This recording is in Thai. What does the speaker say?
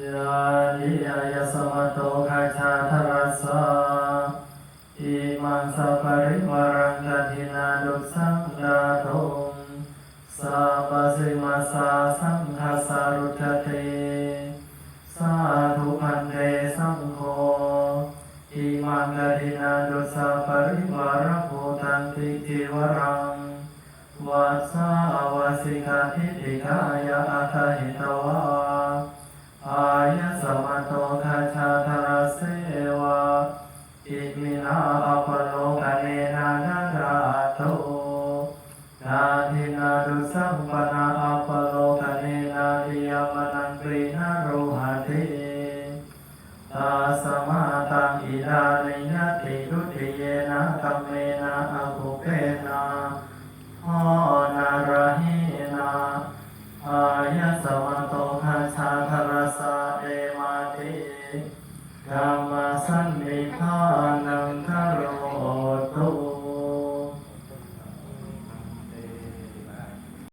ยานิยายสมโตคาชาทรัสสะอิมังสัพปริวารังกทินาดุสังดาตุงสัพพสิมาสาสังฆาสารุทเตสาธุพันเตสังโฆอิมังกทินาดุสัพปริวาระโพตันติจิวรังวัสสาวาสิกาทิติกายะอัตหิตวา คาชารเสวะอิมินาอัปโลกเนนานาราโตนาทินาดุสัมปนาอัปโลกเนนาดิยมนังปรีนาโรหะเทตาสมาตังอิดานิยติทุติเยนะกัมเมนะอะภุเพนะโหนาระหินะอายะสมโตคาชาคารสา ติกัมสันนิทา